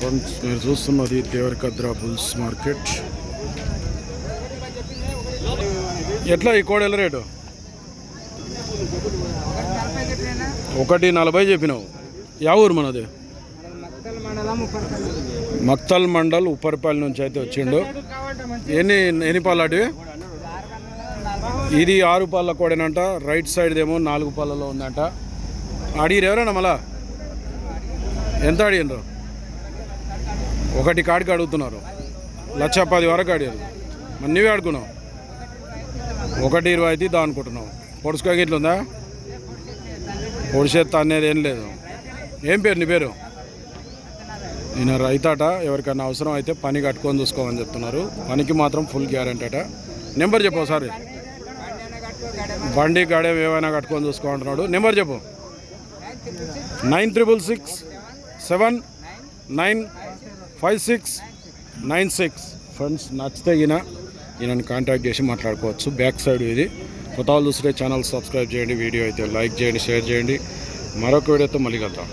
Friends మీరు చూస్తున్నది Devarakadra bulls market ఎట్లా ఈ కోడెల రేటు? ఒకటి నలభై చెప్పినావు. యా ఊరు మనది? మక్తల్ మండల్ ఉప్పర్పల్లి నుంచి అయితే వచ్చిండు. ఎన్ని ఎన్ని పాలాటివి? అడివి ఇది ఆరు పాల కోడేనంట రైట్ సైడ్ ఏమో నాలుగు పాలలో ఉందంట. అడిగిరు ఎవరైనా మళ్ళా? ఎంత అడిగినరు ఒకటి కాడికి అడుగుతున్నారు. లక్ష పది వరకు అడిగారు మరి నువ్వే అడుగున్నావు ఒకటి ఇరవై అయితే ఇద్దాం అనుకుంటున్నావు పొడుచుకో గిట్లుందా పొడిచేత్త అనేది ఏం లేదు. ఏం పేరు నీ పేరు? నేను రైతాట. ఎవరికైనా అవసరం అయితే పని కట్టుకొని చూసుకోమని చెప్తున్నారు. పనికి మాత్రం ఫుల్ గ్యారంటీ అట. నెంబర్ చెప్పు ఒకసారి. బండి గడే ఏమైనా కట్టుకొని చూసుకోమంటున్నాడు. నెంబర్ చెప్పు. Nine triple six seven nine five six nine six. Friends నచ్చితే ఈయన ఈయనను కాంటాక్ట్ చేసి మాట్లాడుకోవచ్చు. బ్యాక్ సైడ్ ఇది. కొత్త వాళ్ళు చూస్తే ఛానల్ సబ్స్క్రైబ్ చేయండి వీడియో అయితే లైక్ చేయండి షేర్ చేయండి. మరొక వీడియోతో మళ్ళీ కలుద్దాం.